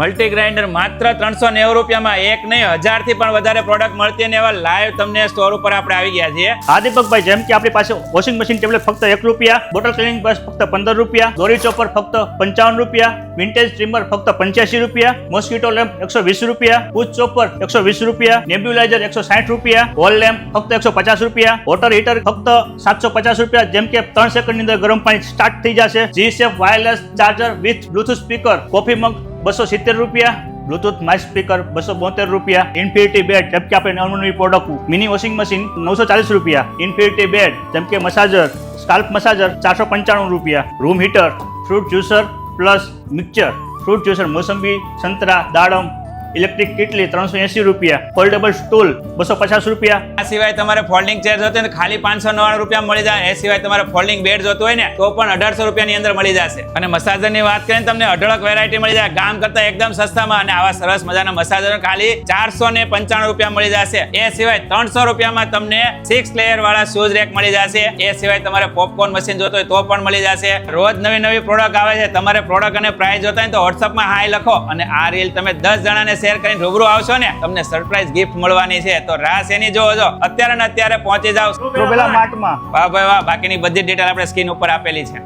Multi grinder માત્ર ત્રણસો નેવું રૂપિયામાં એક નહીં હજારથી પણ વધારે પ્રોડક્ટ મળતી અને એવા લાઈવ તમને સ્ટોર ઉપર આપણે આવી ગયા છીએ. દીપકભાઈ, જેમ કે આપણી પાસે વોશિંગ મશીન ટેબ્લેટ ફક્ત એક રૂપિયા બોટલ ક્લિનિંગ બ્રશ ફક્ત પંદર રૂપિયા, દોરી ચોપર ફક્ત પંચાવન રૂપિયા વિન્ટેજ ટ્રીમર ફક્ત પંચ્યાસી રૂપિયા મોસ્કીટો લેમ્પ એકસો વીસ રૂપિયા પૂચ ચોપર એકસો વીસ રૂપિયા નેબ્યુલાઇઝર એકસો સાઠ રૂપિયા વોલ લેમ્પ ફક્ત એકસો પચાસ રૂપિયા વોટર હીટર ફક્ત સાતસો પચાસ રૂપિયા, જેમ કે ત્રણ સેકન્ડની અંદર ગરમ પાણી સ્ટાર્ટ થઈ જશે. G safe wireless charger with bluetooth speaker coffee mug બસો સિત્તેર રૂપિયા બ્લુટુથ માઇક સ્પીકર બસો બોતેર રૂપિયા ઇન્ફિનિટી બેડ જેમ કે આપણે નવી પ્રોડક્ટ મિની વોશિંગ મશીન નવસો ચાલીસ રૂપિયા ઇન્ફિનિટી બેડ જેમ કે મસાજર સ્કાલ્પ મસાજર ચારસો પંચાણું રૂપિયા room heater fruit juicer plus mixer fruit juicer મોસંબી, સંતરા, દાડમ ઇલેક્ટ્રિક કેટલી ત્રણસો એંસી રૂપિયા. ફોલ્ડેબલ સ્ટૂલ બસો પચાસ રૂપિયા. આ સિવાય તમારે ફોલ્ડિંગ ચેર જોતો હોય ખાલી પાંચસો નવ્વાણું રૂપિયા મળી જાય. એ સિવાય તમારે ફોલ્ડિંગ બેડ જોતું હોય ને, તો પણ અઢારસો રૂપિયાની અંદર મળી જશે. અને મસાજરની વાત કરીને તમને અઢળક વેરાયટી મળી જાય. ગામ કરતા એકદમ સસ્તામાં અને આવા સરસ મજાના મસાજર ખાલી ચારસો ને પંચાણું રૂપિયા મળી જશે. એ સિવાય ત્રણસો રૂપિયામાં તમને સિક્સ લેયર વાળા શૂઝ રેક મળી જશે. એ સિવાય તમારે પોપકોર્ન મશીન જોતો હોય તો પણ મળી જશે. રોજ નવી નવી પ્રોડક્ટ આવે છે. તમારે પ્રોડક્ટ અને પ્રાઇસ જોતા હોય તો વોટ્સઅપમાં હાય લખો. અને આ રીલ તમે દસ જણાને શેર કરીને રૂબરૂ આવશો ને તમને સરપ્રાઈઝ ગિફ્ટ મળવાની છે. તો રાહ એની જોવો છો? અત્યારે ને અત્યારે પહોંચી જાવ વાહ ભાઈ વાહ બાકીની બધી ડિટેલ આપણે સ્ક્રીન ઉપર આપેલી છે.